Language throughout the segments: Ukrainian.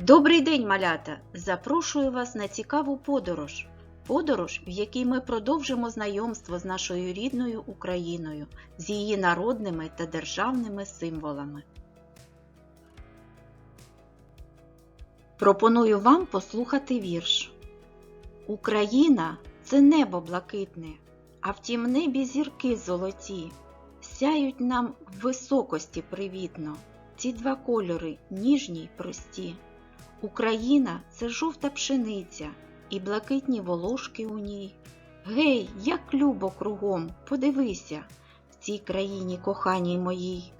Добрий день, малята! Запрошую вас на цікаву подорож. Подорож, в якій ми продовжимо знайомство з нашою рідною Україною, з її народними та державними символами. Пропоную вам послухати вірш. Україна це небо блакитне, а в тім небі зірки золоті, сяють нам в високості привітно. Ці два кольори ніжні й прості. Україна це жовта пшениця і блакитні волошки у ній. Гей, як любо кругом, подивися, в цій країні коханій моїй.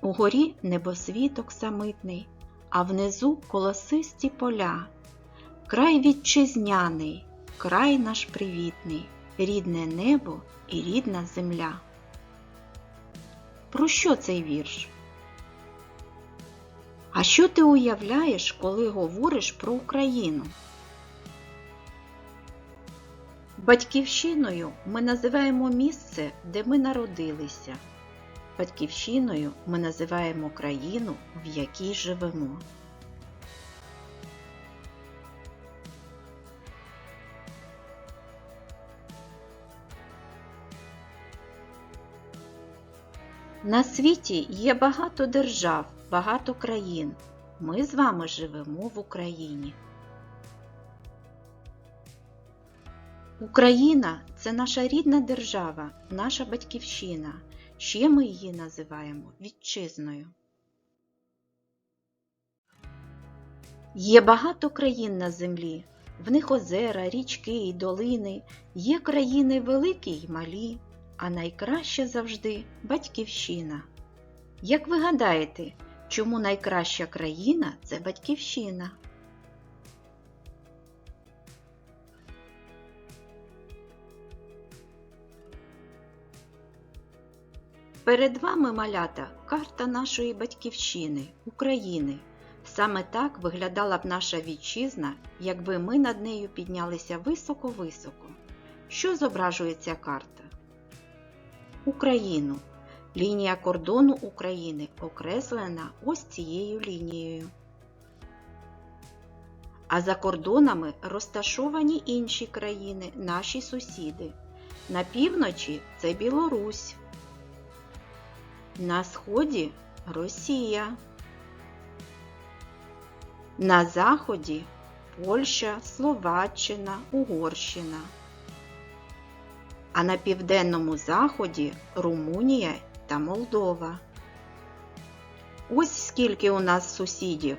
Угорі небосвіток самитний, а внизу колосисті поля. Край вітчизняний, край наш привітний, рідне небо і рідна земля. Про що цей вірш? А що ти уявляєш, коли говориш про Україну? Батьківщиною ми називаємо місце, де ми народилися. Батьківщиною ми називаємо країну, в якій живемо. На світі є багато держав, багато країн. Ми з вами живемо в Україні. Україна це наша рідна держава, наша батьківщина. Ще ми її називаємо вітчизною. Є багато країн на землі. В них озера, річки і долини. Є країни великі й малі, а найкраща завжди батьківщина. Як ви гадаєте, чому найкраща країна це батьківщина? Перед вами малята карта нашої батьківщини, України. Саме так виглядала б наша вітчизна, якби ми над нею піднялися високо-високо. Що зображує ця карта? Україну. Лінія кордону України окреслена ось цією лінією. А за кордонами розташовані інші країни, наші сусіди. На півночі це Білорусь. На сході Росія. На заході Польща, Словаччина, Угорщина. А на південному заході Румунія та Молдова. Ось скільки у нас сусідів.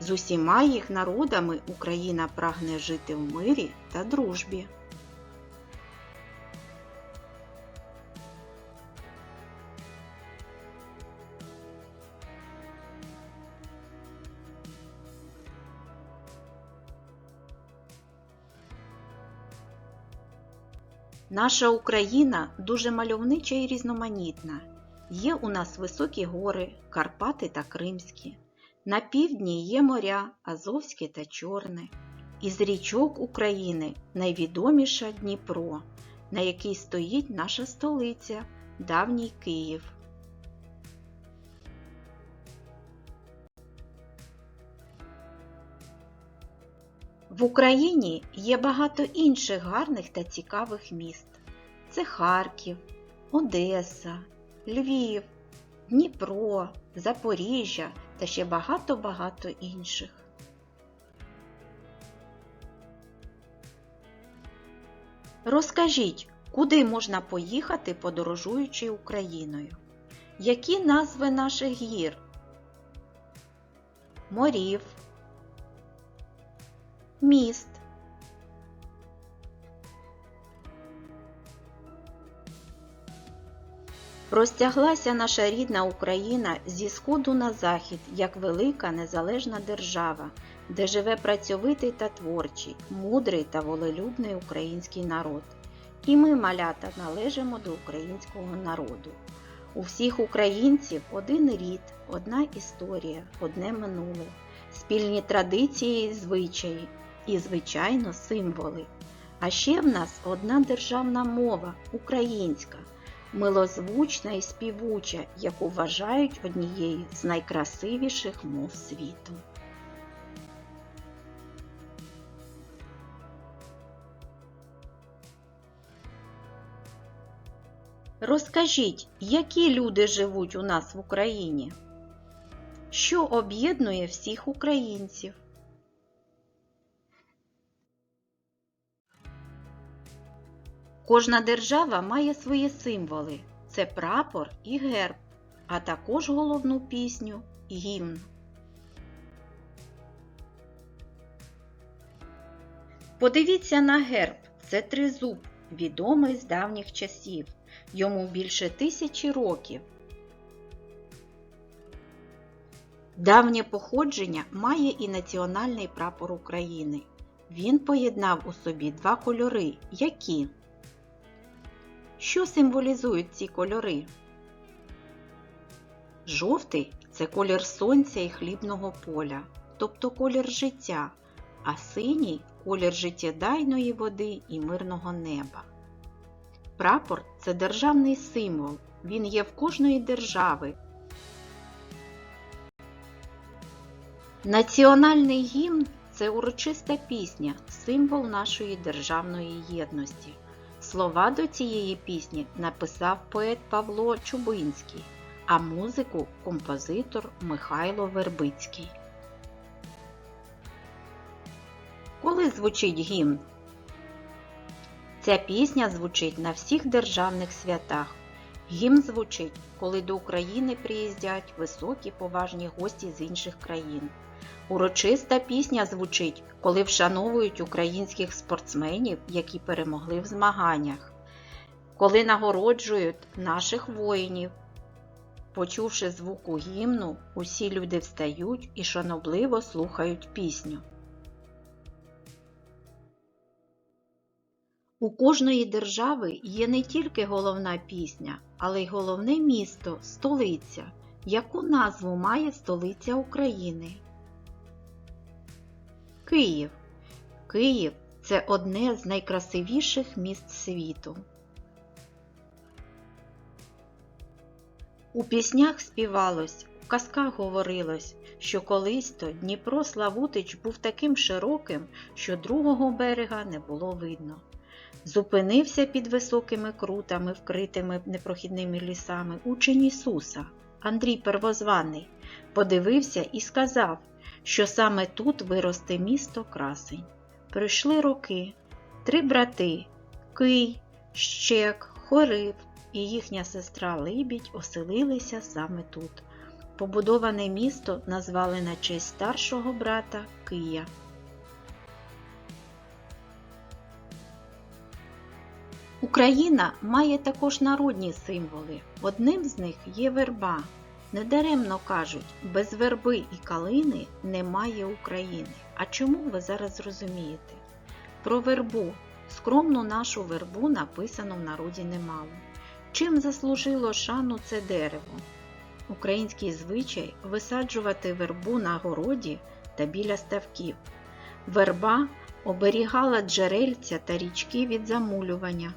З усіма їх народами Україна прагне жити в мирі та дружбі. Наша Україна дуже мальовнича і різноманітна. Є у нас високі гори, Карпати та Кримські. На півдні є моря Азовське та Чорне. Із річок України найвідоміша Дніпро, на якій стоїть наша столиця, давній Київ. В Україні є багато інших гарних та цікавих міст. Це Харків, Одеса, Львів, Дніпро, Запоріжжя та ще багато-багато інших. Розкажіть, куди можна поїхати, подорожуючи Україною? Які назви наших гір? Морів, міст. Простяглася наша рідна Україна зі сходу на захід, як велика незалежна держава, де живе працьовитий та творчий, мудрий та волелюбний український народ. І ми, малята, належимо до українського народу. У всіх українців один рід, одна історія, одне минуле, спільні традиції звичаї, і, звичайно, символи. А ще в нас одна державна мова українська, милозвучна і співуча, яку вважають однією з найкрасивіших мов світу. Розкажіть, які люди живуть у нас в Україні? Що об'єднує всіх українців? Кожна держава має свої символи це прапор і герб, а також головну пісню гімн. Подивіться на герб це тризуб, відомий з давніх часів. Йому більше тисячі років. Давнє походження має і національний прапор України. Він поєднав у собі два кольори. Які? Що символізують ці кольори? Жовтий це колір сонця і хлібного поля, тобто колір життя, а синій колір життєдайної води і мирного неба. Прапор це державний символ, він є в кожної держави. Національний гімн це урочиста пісня, символ нашої державної єдності. Слова до цієї пісні написав поет Павло Чубинський, а музику композитор Михайло Вербицький. Коли звучить гімн? Ця пісня звучить на всіх державних святах. Гімн звучить, коли до України приїздять високі поважні гості з інших країн. Урочиста пісня звучить, коли вшановують українських спортсменів, які перемогли в змаганнях, коли нагороджують наших воїнів. Почувши звуку гімну, усі люди встають і шанобливо слухають пісню. У кожної держави є не тільки головна пісня, але й головне місто столиця. Яку назву має столиця України? Київ. Київ це одне з найкрасивіших міст світу. У піснях співалось, в казках говорилось, що колись то Дніпро Славутич був таким широким, що другого берега не було видно. Зупинився під високими крутами, вкритими непрохідними лісами учень Ісуса, Андрій Первозваний, подивився і сказав, що саме тут виросте місто красень. Прийшли роки, три брати Кий, Щек, Хорив і їхня сестра Либідь оселилися саме тут. Побудоване місто назвали на честь старшого брата Кия. Україна має також народні символи. Одним з них є верба. Недаремно кажуть, без верби і калини немає України. А чому ви зараз зрозумієте? Про вербу, скромну нашу вербу написано в народі немало. Чим заслужило шану це дерево? Український звичай висаджувати вербу на городі та біля ставків. Верба оберігала джерельця та річки від замулювання.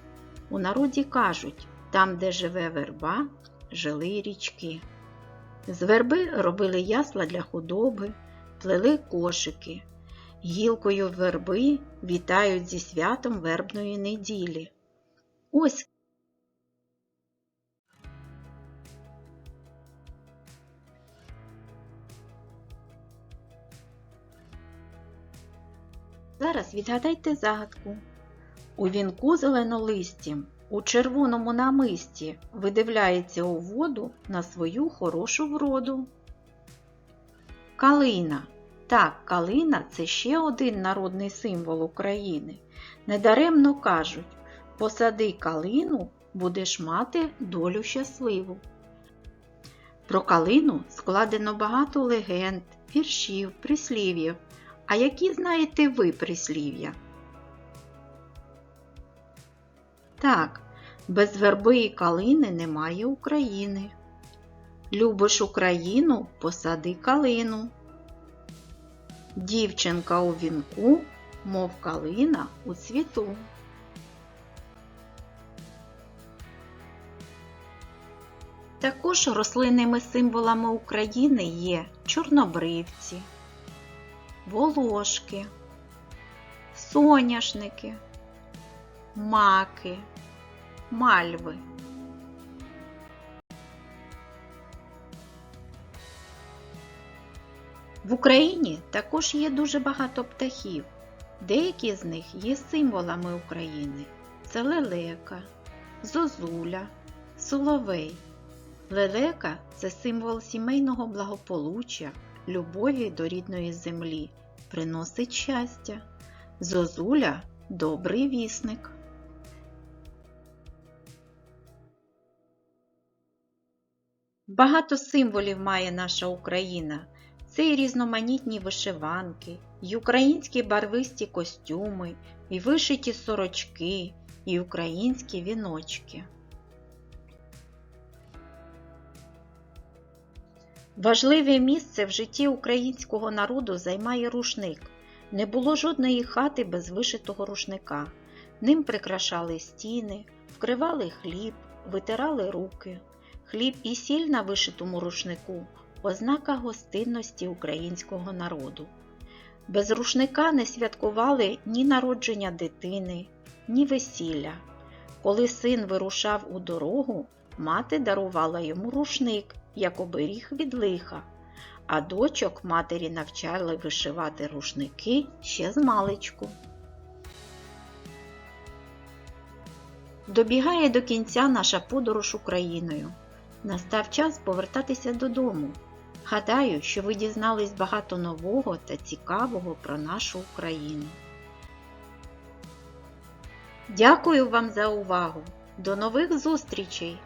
У народі кажуть, там, де живе верба, жили й річки. З верби робили ясла для худоби, плели кошики. Гілкою верби вітають зі святом вербної неділі. Ось Зараз відгадайте загадку. У вінку зеленолистім, у червоному намисті видивляється у воду на свою хорошу вроду. Калина. Так, калина це ще один народний символ України. Недаремно кажуть, посади калину, будеш мати долю щасливу. Про калину складено багато легенд, віршів, прислів'їв. А які знаєте ви прислів'я? Так, без верби і калини немає України. Любиш Україну, посади калину. Дівчинка у вінку, мов калина у цвіту. Також рослинними символами України є чорнобривці, волошки, соняшники, маки, мальви. В Україні також є дуже багато птахів. Деякі з них є символами України. Це лелека, зозуля, соловей. Лелека це символ сімейного благополуччя, любові до рідної землі, приносить щастя. Зозуля добрий вісник. Багато символів має наша Україна. Це і різноманітні вишиванки, і українські барвисті костюми, і вишиті сорочки, і українські віночки. Важливе місце в житті українського народу займає рушник. Не було жодної хати без вишитого рушника. Ним прикрашали стіни, вкривали хліб, витирали руки. Хліб і сіль на вишитому рушнику ознака гостинності українського народу. Без рушника не святкували ні народження дитини, ні весілля. Коли син вирушав у дорогу, мати дарувала йому рушник як оберіг від лиха, а дочок матері навчали вишивати рушники ще з маличку. Добігає до кінця наша подорож Україною. Настав час повертатися додому. Гадаю, що ви дізнались багато нового та цікавого про нашу Україну. Дякую вам за увагу! До нових зустрічей!